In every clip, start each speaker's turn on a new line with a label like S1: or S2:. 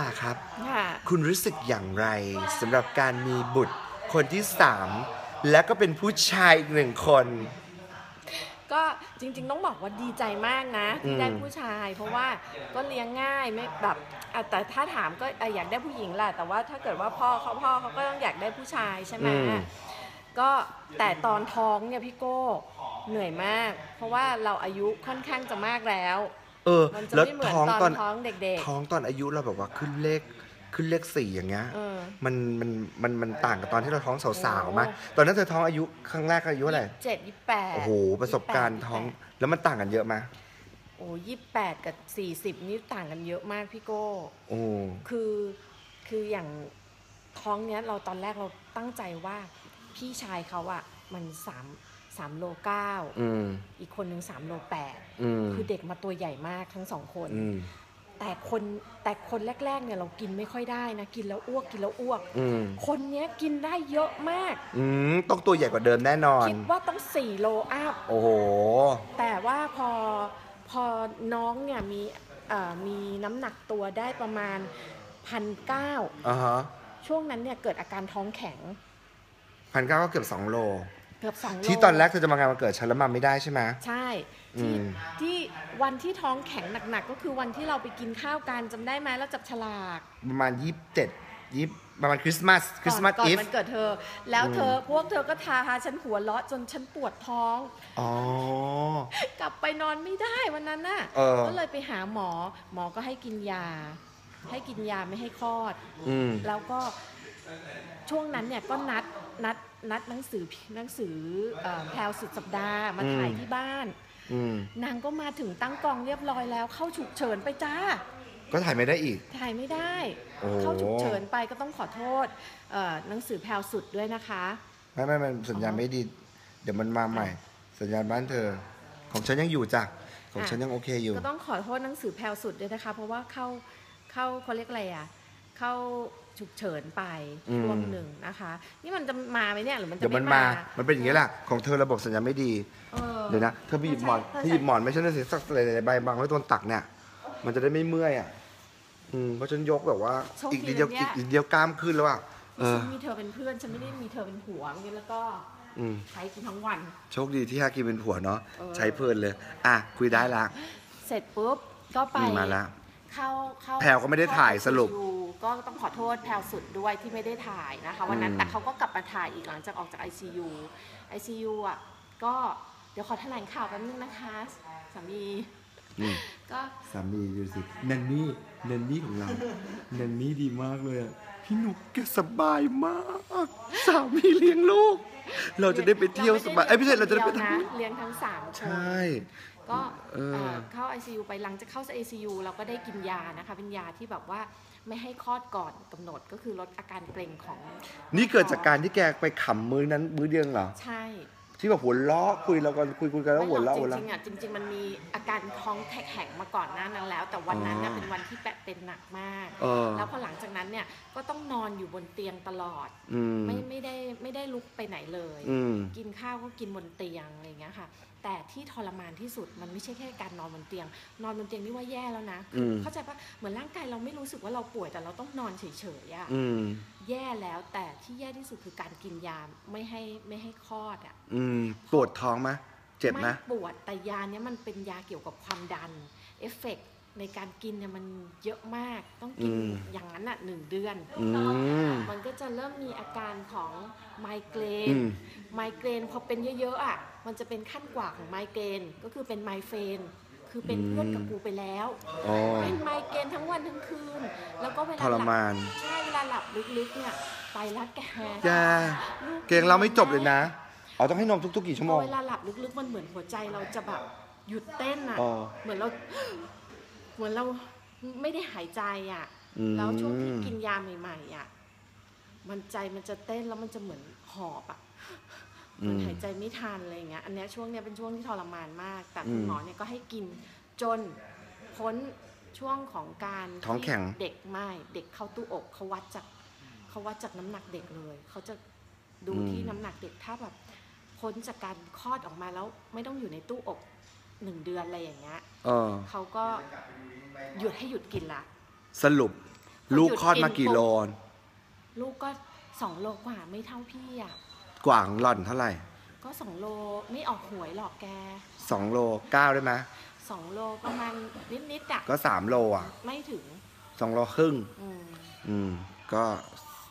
S1: ป้าครับ
S2: ค่ะ
S1: คุณรู้สึกอย่างไรสำหรับการมีบุตรคนที่สามและก็เป็นผู้ชายอีกหนึ่งคน
S2: ก็จริง ๆ ต้องบอกว่าดีใจมากนะ ที่ได้
S1: อืม
S2: ผู้ชาย เพราะว่าก็เลี้ยงง่ายไม่แบบอะแต่ถ้าถามก็อะอยากได้ผู้หญิงแหละแต่ว่าถ้าเกิดว่าพ่อเขาพ่อเขาก็ต้องอยากได้ผู้ชายใช่ไหม
S1: อืม
S2: ก็แต่ตอนท้องเนี่ยพี่โก้เหนื่อยมาก เพราะว่าเราอายุค่อนข้างจะมากแล้ว
S1: เออ
S2: มันจะ
S1: แล้ว
S2: ไม่เหมือน
S1: ท้อง
S2: ต
S1: ต
S2: อ
S1: อน
S2: นท้องเด็ก
S1: ท้องตอนอายุเราแบบว่าขึ้นเลขขึ้นเลขสี่อย่างเงี้ย
S2: ๆเออ
S1: มันมันมันมันต่างกับตอนที่เราท้องสาวๆไหม
S2: โอ้
S1: ตอนนั้นเธอท้องอายุครั้งแรกอายุเท่าไหร่
S2: เจ็ดยี่แปด
S1: โอ้โหประสบการณ์ท้องแล้วมันต่างกันเยอะไหม
S2: โอ้ยี่แปดกับสี่สิบนี่ต่างกันเยอะมากพี่โก้
S1: โอ้
S2: คือคืออย่างท้องเนี้ยเราตอนแรกเราตั้งใจว่าพี่ชายเขาอะมันสาม สามโลเก้า
S1: อืม
S2: อีกคนหนึ่งสามโลแปด
S1: อืม
S2: คือเด็กมาตัวใหญ่มากทั้งสองคน
S1: อืม
S2: แต่คนแต่คนแรกๆเนี่ยเรากินไม่ค่อยได้นะ กินแล้วอ้วกกินแล้วอ้วก
S1: อืม
S2: คนเนี้ยกินได้เยอะมาก
S1: อืมต้องตัวใหญ่กว่าเดิมแน่นอน
S2: คิดว่าต้องสี่โลอัพ
S1: โอ้โห
S2: แต่ว่าพอพอน้องเนี่ยมีเอ่อมีน้ำหนักตัวได้ประมาณพันเก้า
S1: อ่าฮะ
S2: ช่วงนั้นเนี่ยเกิดอาการท้องแข็ง
S1: พันเก้าก็เกือบสองโล
S2: เกือบสองโล
S1: ที่ตอนแรกเธอจะมางานวันเกิดฉันแล้วมาไม่ได้ใช่ไหม
S2: ใช่ที่
S1: อืม
S2: ที่วันที่ท้องแข็งหนักๆก็คือวันที่เราไปกินข้าวกันจำได้ไหมเราจับฉลาก
S1: ประมาณยี่สิบเจ็ดยี่ประมาณคริสต์มาสคริสต์มาส
S2: ก่อน
S1: อีฟ
S2: มันเกิดเธอ แล้ว
S1: อืม
S2: เธอพวกเธอก็ทาทาฉันหัวเราะจนฉันปวดท้อง
S1: อ๋อ
S2: กลับไปนอนไม่ได้วันนั้นน่ะ
S1: เออ
S2: ก็เลยไปหาหมอ หมอก็ให้กินยา ให้กินยาไม่ให้คลอด
S1: อืม
S2: แล้วก็ช่วงนั้นเนี่ยก็นัด นัดนัดหนังสือหนังสือเอ่อแพลวสุดสัปดาห์มาถ่ายที่บ้าน
S1: อืม
S2: นางก็มาถึงตั้งกองเรียบร้อยแล้วเข้าฉุกเฉินไปจ้า
S1: ก็ถ่ายไม่ได้อีก
S2: ถ่ายไม่ได้
S1: โอ้
S2: เข้าฉุกเฉินไปก็ต้องขอโทษเอ่อหนังสือแพลวสุดด้วยนะคะ
S1: ไม่ไม่ไม่สัญญาณไม่ดี เดี๋ยวมันมาใหม่ สัญญาณบ้านเธอ ของฉันยังอยู่จ้ะของ
S2: อะ
S1: ฉันยังโอเคอยู่
S2: ก็ต้องขอโทษหนังสือแพลวสุดด้วยนะคะ เพราะว่าเข้าเข้าเขาเรียกอะไรอะ เข้า ฉุกเฉินไป
S1: อืม
S2: ช่วงหนึ่งนะคะ นี่มันจะมาไหมเนี่ยหรือมันจะ
S1: เดี๋ยวมัน
S2: ไม่
S1: มา
S2: มา
S1: มันเป็นอย่างนี้แหละ ของเธอระบบสัญญาณไม่ดี
S2: เออ
S1: เดี๋ยวนะ เธอไปหยิบหมอน
S2: ใช่ใช่
S1: เธอหยิบหมอนไม่ใช่นะสิสักหลายๆใบบางไว้ตรงตักเนี่ย มันจะได้ไม่เมื่อยอะ อืม เพราะฉันยกแบบว่า
S2: โชค
S1: อีก
S2: ดี
S1: นิดเดียว
S2: นะเนี่ย
S1: อีกนิดเดียวกล้ามขึ้นแล้วอะ เออ
S2: ฉันมีเธอเป็นเพื่อนฉันไม่ได้มีเธอเป็นผัวอย่างนี้แล้วก็
S1: อืม
S2: ใช้กินทั้งวัน
S1: โชคดีที่ฮากิเป็นผัวเนาะ
S2: เออ
S1: ใช้เพลินเลย อะ คุยได้ละ
S2: เสร็จปุ๊บก็ไป
S1: อืมมาละ
S2: เข้าเข้า
S1: แพรวก็ไม่ได้ถ่าย
S2: เข้
S1: สรุป
S2: ICU ก็ต้องขอโทษแพลวสุดด้วยที่ไม่ได้ถ่ายนะคะวันนั้น
S1: อืม
S2: แต่เขาก็กลับมาถ่ายอีกหลังจากออกจาก ICU ICU อะก็เดี๋ยวขอแถลงข่าวแป๊บนึงนะคะสามี
S1: นี่
S2: ก็
S1: สามีดูสินันนี่นันนี่ของเรา นันนี่ดีมากเลยอะ พี่หนุกแกสบายมาก สามีเลี้ยงลูก เราจะได้ไปเที่ยวสบายเอ้ยไม่ใช่เราจะได้ไป
S2: เยว
S1: ทำ
S2: นะเลี้ยงทั้งสามค
S1: ใช
S2: น่ก็
S1: เออ
S2: เอ่อเข้า ICU ไปหลังจากเข้า ICU เราก็ได้กินยานะคะ เป็นยาที่แบบว่าไม่ให้คลอดก่อนกำหนดก็คือลดอาการเกร็งของ
S1: นี่เกิดจากการที่แกไปขำมือนั้นมือเดียวเหรอ
S2: ใช่
S1: ที่แบบหัวเราะคุยเรากันคุยคุยกันแล้วหัวเราะ
S2: ไม่
S1: หัว
S2: หร
S1: เราะ
S2: อกจริงๆอะจริง ๆ มันมีอาการท้องแข็งมาก่อนหน้านั้นแล้ว แต่วันนั้นน่ะ
S1: อ๋อ
S2: เป็นวันที่แปะเป็นหนักมาก
S1: เออ
S2: แล้วพอหลังจากนั้นเนี่ยก็ต้องนอนอยู่บนเตียงตลอด
S1: อืม
S2: ไม่ไม่ได้ไม่ได้ลุกไปไหนเลย
S1: อืม
S2: กินข้าวก็กินบนเตียงอะไรอย่างเงี้ยค่ะ แต่ที่ทรมานที่สุดมันไม่ใช่แค่การนอนบนเตียง นอนบนเตียงนี่ว่าแย่แล้วนะ
S1: อืม
S2: เข้าใจปะเหมือนร่างกายเราไม่รู้สึกว่าเราป่วยแต่เราต้องนอนเฉยๆอะ
S1: อืม
S2: แย่แล้วแต่ที่แย่ที่สุดคือการกินยาไม่ให้ไม่ให้คลอดอะ
S1: อืมปวดท้องไหมเจ็บไหม
S2: ไม่ปวดแต่ยาเนี้ยมันเป็นยาเกี่ยวกับความดันเอฟเฟกต์ ในการกินเนี่ยมันเยอะมากต้องกินอย่างนั้นอะหนึ่งเดือน
S1: อืม
S2: มันก็จะเริ่มมีอาการของไมเกร
S1: อื
S2: น
S1: ม
S2: ไมเกรนพอเป็นเยอะๆอะ มันจะเป็นขั้นกว่าของไมเกรน ก็คือเป็นไมเฟน คือเป็นเพื่อนกับกูไปแล้ว
S1: อ๋อ
S2: เป็นไมเกรนทั้งวันทั้งคืน แล้วก็เวลา
S1: ทร
S2: หลับ
S1: มาน
S2: ใช่ เวลาหลับลึกๆเนี่ยไปรัดแก
S1: แกเกงเราไม่จบเลยนะอ๋อต้องให้นมทุกๆกี่ชั่ว
S2: พ
S1: โม
S2: อง เวลาหลับลึกๆ มันเหมือนหัวใจเราจะแบบหยุดเต้นอะ
S1: อ๋อ
S2: เหมือนเรา เหมือนเราไม่ได้หายใจอะ
S1: อืม
S2: แล้วช่วงที่กินยาใหม่ๆอะ มันใจมันจะเต้นแล้วมันจะเหมือนหอบอะ
S1: อื
S2: มัน
S1: ม
S2: หายใจไม่ทันอะไรอย่างเงี้ย อันเนี้ยช่วงเนี้ยเป็นช่วงที่ทรมานมาก แต่
S1: อืม
S2: คุณหมอเนี่ยก็ให้กินจนพ้นช่วงของการ
S1: ท้องแข็ง
S2: ที่เด็กไม่เด็กเข้าตู้อกเขาวัดจากเขาวัดจากน้ำหนักเด็กเลยเขาจะดูที่น้ำหนักเด็กถ้าแบบพ้นจากการคลอดออกมาแล้วไม่ต้องอยู่ในตู้อก หนึ่งเดือนอะไรอย่างเงี้ย
S1: เออ
S2: เขาก็หยุดให้หยุดกินละ
S1: สรุป ลูกคลอดมากี่โล
S2: ลูกก็สองโลกว่าไม่เท่าพี่อะ
S1: กว่างหล่อนเท่าไหร่
S2: ก็สองโลไม่ออกหวยหรอกแก
S1: สองโลเก้าได้ไหม
S2: สองโลประมาณนิดๆอะ
S1: ก็สามโลอะ
S2: ไม่ถึง
S1: สองโลครึ่ง
S2: อืม
S1: อืม ก็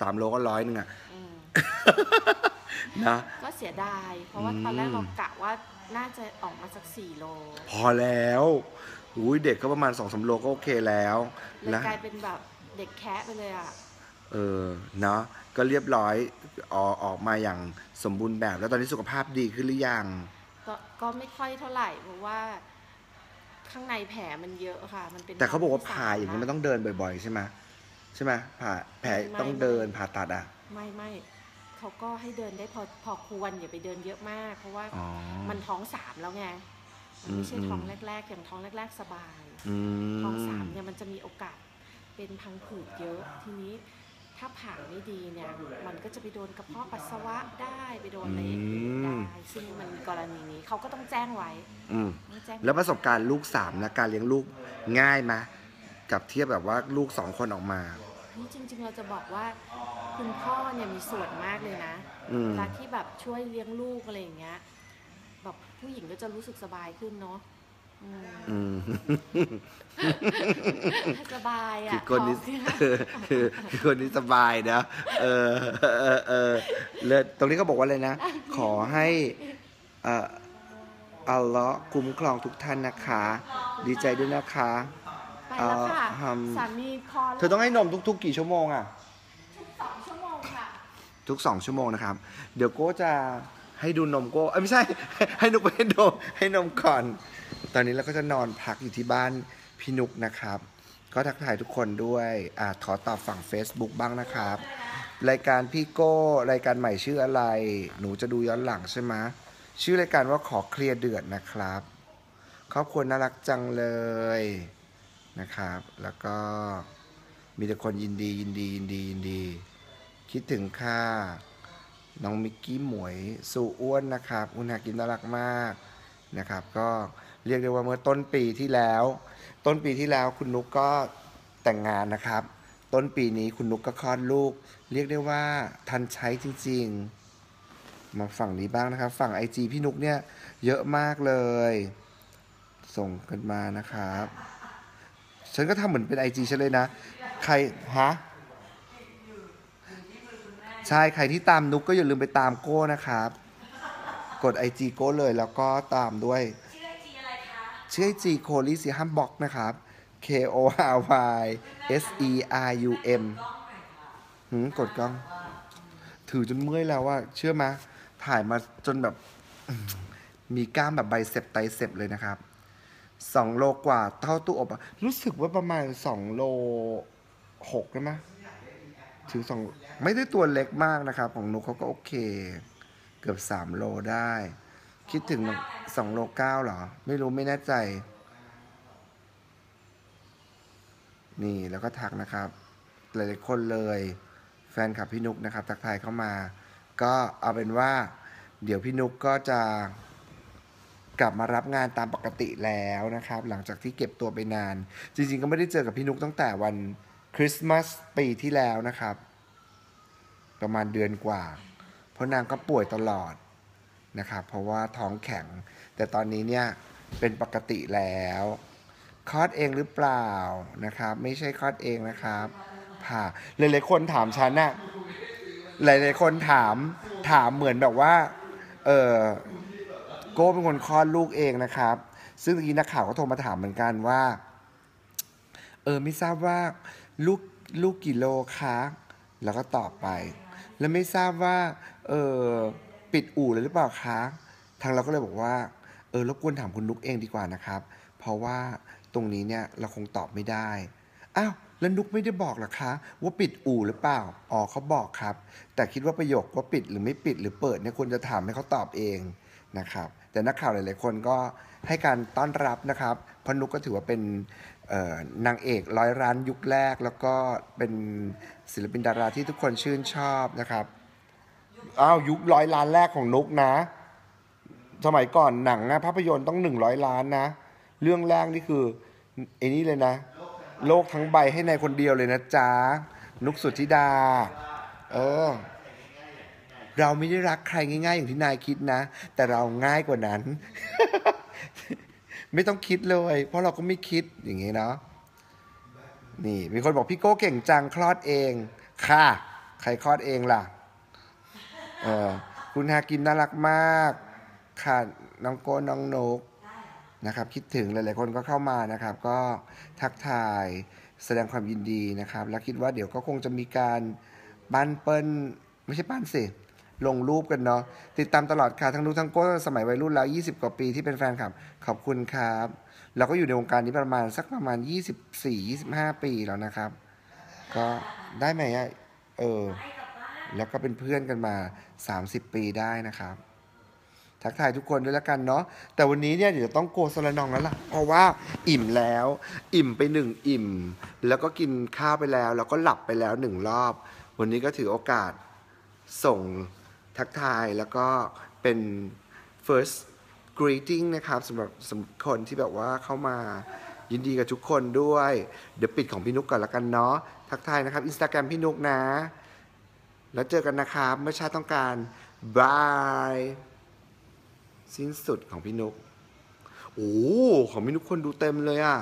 S1: สามโลก็ร้อยหนึ่งอะ
S2: อืม
S1: นะ
S2: ก็เสียดาย เพราะว่า
S1: อืม
S2: ตอนแรกเรากะว่า น่าจะออกมาสักสี่โล
S1: พอแล้วอุ้ยเด็กก็ประมาณสองสามโลก็โอเคแล้ว
S2: เลย
S1: นะ
S2: กลายเป็นแบบเด็กแคะไปเลยอะ
S1: เออเนาะก็เรียบร้อยออกออกมาอย่างสมบูรณ์แบบ แล้วตอนนี้สุขภาพดีขึ้นหรือยัง
S2: ก็ก็ไม่ค่อยเท่าไหร่เพราะว่า ข้างในแผลมันเยอะค่ะ มันเป็น
S1: แต่เขาบอกว่า
S2: ที่
S1: ผ่าอย่างนี้
S2: ส
S1: มันต้องเดินบ่อยๆ ใช่ไหมใช่ไหมผ่าแผลต้องเดินผ่าตัดอะ
S2: ไม่ไม่ เขาก็ให้เดินได้พอพอควรอย่าไปเดินเยอะมาก เพราะว่า
S1: อ๋อ
S2: มันท้องสามแล้วไงมันไม่ใช่
S1: อืม
S2: ท้องแรก ๆ อย่างท้องแรก ๆ สบาย
S1: อื
S2: ท้องสาม
S1: ม
S2: เนี่ยมันจะมีโอกาสเป็นพังผืดเยอะทีนี้ถ้าผ่าไม่ดีเนี่ย มันก็จะไปโดนกระเพาะปัสสาวะได้ไปโดนอะไรอย่างอื่นได้ซึ่งมันกรณีนี้เขาก็ต้องแจ้งไว้
S1: อืม
S2: ต้องแจ้ง
S1: แล้วประสบการณ์ลูกสามนะการเลี้ยงลูกง่ายไหมกับเทียบแบบว่าลูกสองคนออกมา
S2: นี่จริง ๆ เราจะบอกว่าคุณพ่อเนี่ยมีส่วนมากเลยนะ
S1: อืม
S2: เวลาที่แบบช่วยเลี้ยงลูกอะไรอย่างเงี้ยแบบผู้หญิงก็จะรู้สึกสบายขึ้นเนาะอืม
S1: อืม
S2: สบาย
S1: คือ
S2: อะ
S1: คนนี้
S2: ท้อง
S1: คือคือคือคนนี้สบายนะ เออเออเออเลิศตรงนี้เขาบอกว่าอะไรนะ ขอให้เอ่ออัลเลาะห์คุ้มครองทุกท่านนะคะ ดีใจด้วยนะคะ
S2: ไปแล้วค่ะ
S1: เอ่อทำ
S2: สามีคลอด
S1: เธอต้องให้นมทุก ๆ กี่ชั่วโมงอะ
S2: สองชั่วโมงค่ะ
S1: ทุกสองชั่วโมงนะครับ เดี๋ยวโก้จะให้ดูนมโก้เอ้ยไม่ใช่ ให้นุกไปให้นมให้นมก่อน ตอนนี้เราก็จะนอนพักอยู่ที่บ้านพี่นุกนะครับ ก็ทักทายทุกคนด้วยอ่าขอตอบฝั่ง Facebook บ้างนะครับ รายการพี่โก้รายการใหม่ชื่ออะไร หนูจะดูย้อนหลังใช่ไหมชื่อรายการว่าขอเคลียร์เดือดนะครับ ครอบครัวน่ารักจังเลย นะครับ แล้วก็มีแต่คนยินดียินดียินดียินดี คิดถึงค่ะน้องมิกกี้หมวยสู่อ้วนนะครับอุณหากินน่ารักมากนะครับ ก็เรียกได้ว่าเมื่อต้นปีที่แล้ว ต้นปีที่แล้วคุณนุกก็แต่งงานนะครับ ต้นปีนี้คุณนุกก็คลอดลูก เรียกได้ว่าทันใช้จริง ๆ มาฝั่งนี้บ้างนะครับ ฝั่งไอจีพี่นุกเนี่ยเยอะมากเลย ส่งกันมานะครับ ฉันก็ทำเหมือนเป็นไอจีฉันเลยนะ ใครฮะใช่ใครที่ตามนุกก็อย่าลืมไปตามโก้นะครับ กด IG โก้เลยแล้วก็ตามด้วย ชื่อ IG อะไรคะ ชื่อ IG โคลี่ซีฮัมบ็อกนะครับ K O R Y S E R U M หืมกดกล้อง ถือจนเมื่อยแล้วว่า เชื่อไหมถ่ายมาจนแบบ มีกล้ามแบบไบเซปไตเซปเลยนะครับ สองโลกว่าเท่าตู้อบอะรู้สึกว่าประมาณสองโลหกได้ไหมถึงสองไม่ได้ตัวเล็กมากนะครับ ของนุกเขาก็โอเค เกือบสามโลได้ คิดถึงสองโลเก้าเหรอ ไม่รู้ไม่แน่ใจ นี่แล้วก็ทักนะครับ หลายๆคนเลย แฟนคลับพี่นุกนะครับ ทักทายเข้ามา ก็เอาเป็นว่า เดี๋ยวพี่นุกก็จะ กลับมารับงานตามปกติแล้วนะครับ หลังจากที่เก็บตัวไปนาน จริงๆ ก็ไม่ได้เจอกับพี่นุกตั้งแต่วันคริสต์มาสปีที่แล้วนะครับ ประมาณเดือนกว่า เพราะนางก็ป่วยตลอดนะครับ เพราะว่าท้องแข็ง แต่ตอนนี้เนี่ยเป็นปกติแล้วคลอดเองหรือเปล่านะครับ ไม่ใช่คลอดเองนะครับผ่าหลายๆคนถามฉันน่ะหลายๆคนถามถามเหมือนแบบว่า เออ โก้เป็นคนคลอดลูกเองนะครับ ซึ่งเมื่อกี้นักข่าวก็โทรมาถามเหมือนกันว่า เออไม่ทราบว่าลูกลูกกี่โลคะแล้วก็ตอบไป แล้วไม่ทราบว่าเออปิดอู่เลยหรือเปล่าคะ ทางเราก็เลยบอกว่า เออรบกวนถามคุณนุกเองดีกว่านะครับ เพราะว่าตรงนี้เนี่ยเราคงตอบไม่ได้ อ้าวแล้วนุกไม่ได้บอกหรอคะ ว่าปิดอู่หรือเปล่า อ๋อเขาบอกครับ แต่คิดว่าประโยคว่าปิดหรือไม่ปิดหรือเปิดเนี่ยควรจะถามให้เขาตอบเองนะครับ แต่นักข่าวหลาย ๆ คนก็ให้การต้อนรับนะครับเพราะนุกก็ถือว่าเป็นนางเอกร้อยร้านยุคแรก แล้วก็เป็นศิลปินดาราที่ทุกคนชื่นชอบนะครับอ้าวยุคร้อยล้านแรกของนุกนะ สมัยก่อนหนังนะภาพยนตร์ต้องหนึ่งร้อยล้านนะ เรื่องแรกนี่คือไอ้นี่เลยนะ โลกทั้งใบให้นายคนเดียวเลยนะจ๊ะนุกสุธิดา เออ เราไม่ได้รักใครง่ายๆ อย่างที่นายคิดนะ แต่เราง่ายกว่านั้น ไม่ต้องคิดเลย เพราะเราก็ไม่คิดอย่างงี้เนาะนี่ มีคนบอกพี่โก้เก่งจังคลอดเอง ค่ะ ใครคลอดเองล่ะเออคุณฮากิมน่ารักมาก ค่ะ น้องโก้น้องนกนะครับ คิดถึงหลายๆคนก็เข้ามานะครับ ก็ทักทายแสดงความยินดีนะครับ แล้วคิดว่าเดี๋ยวก็คงจะมีการปั้นเปิ้ลไม่ใช่ปั้นสิ ลงรูปกันเนาะติดตามตลอดค่ะทั้งนุกทั้งโก้สมัยวัยรุ่นแล้ว 20 กว่าปีที่เป็นแฟนคลับ ขอบคุณครับ เราก็อยู่ในวงการนี้ประมาณสักประมาณ 24-25 ปีแล้วนะครับ ก็ได้ไหมอะเออ แล้วก็เป็นเพื่อนกันมา 30 ปีได้นะครับทักทายทุกคนด้วยแล้วกันเนาะแต่วันนี้เนี่ยเดี๋ยวต้องโกสละนองแล้วล่ะ เพราะว่าอิ่มแล้ว อิ่มไปหนึ่งอิ่ม แล้วก็กินข้าวไปแล้ว แล้วก็หลับไปแล้วหนึ่งรอบ วันนี้ก็ถือโอกาสส่ง ทักทายแล้วก็เป็น first greeting นะครับสำหรับสำหรับคนที่แบบว่าเข้ามายินดีกับทุกคนด้วย เดี๋ยวปิดของพี่นุกก่อนละกันเนาะทักทายนะครับ Instagram พี่นุกนะ แล้วเจอกันนะครับเมื่อชาติต้องการบายสิ้นสุดของพี่นุกโอ้ของพี่นุกคนดูเต็มเลยอะ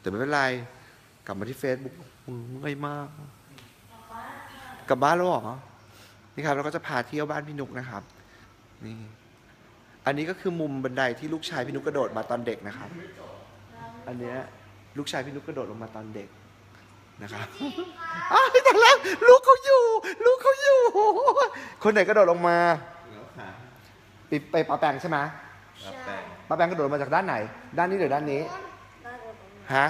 S1: แต่ไม่เป็นไร กลับมาที่เฟซบุ๊กมึงเมื่อยมาก กลับบ้านแล้วเหรอ นี่ครับเราก็จะพาเที่ยวบ้านพี่นุกนะครับนี่อันนี้ก็คือมุมบันไดที่ลูกชายพี่นุกกระโดดมาตอนเด็กนะครับ อันเนี้ยลูกชายพี่นุกกระโดดลงมาตอนเด็กนะครับอ้าวแต่แล้วลูกเขาอยู่ ลูกเขาอยู่ คนไหนกระโดดลงมา
S3: แล้วขา
S1: ไปไปปาแปงใช่ไหม
S3: รับแต่ง
S1: ปาแปงกระโดดมาจากด้านไหน ด้านนี้หรือด้านนี้ฮะ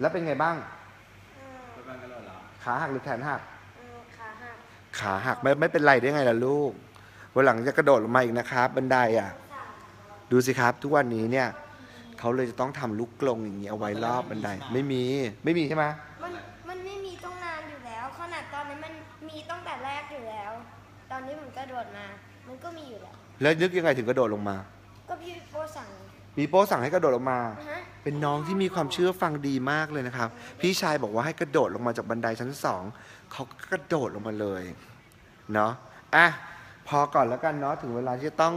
S1: แล้วเป็นไงบ้าง
S3: แล้วบ้านก็รอเรา
S1: ขาหักหรือแขนหัก
S4: ขาหัก
S1: ขาหักไม่ไม่เป็นไรได้ไงล่ะลูก วันหลังจะกระโดดลงมาอีกนะครับบันไดอะ ดูสิครับ ทุกวันนี้เนี่ยเขาเลยจะต้องทำลูกกลงอย่างนี้เอาไว้รอบบันได ไม่มี ไม่มีใช่ไหม
S4: มันมันไม่มีต้องนานอยู่แล้ว ขนาดตอนนี้มันมีตั้งแต่แรกอยู่แล้ว ตอนนี้มันกระโดดมา มันก็มีอยู่แล้ว
S1: แล้วนึกยังไงถึงกระโดดลงมา
S4: ก็พี่โปสั่ง
S1: ปีโป้สั่งให้กระโดดลงมา
S4: ฮะ
S1: เป็นน้องที่มีความเชื่อฟังดีมากเลยนะครับ พี่ชายบอกว่าให้กระโดดลงมาจากบันไดชั้นสองเขาก็กระโดดลงมาเลย เนาะอะพอก่อนแล้วกันเนาะถึงเวลาที่จะต้อง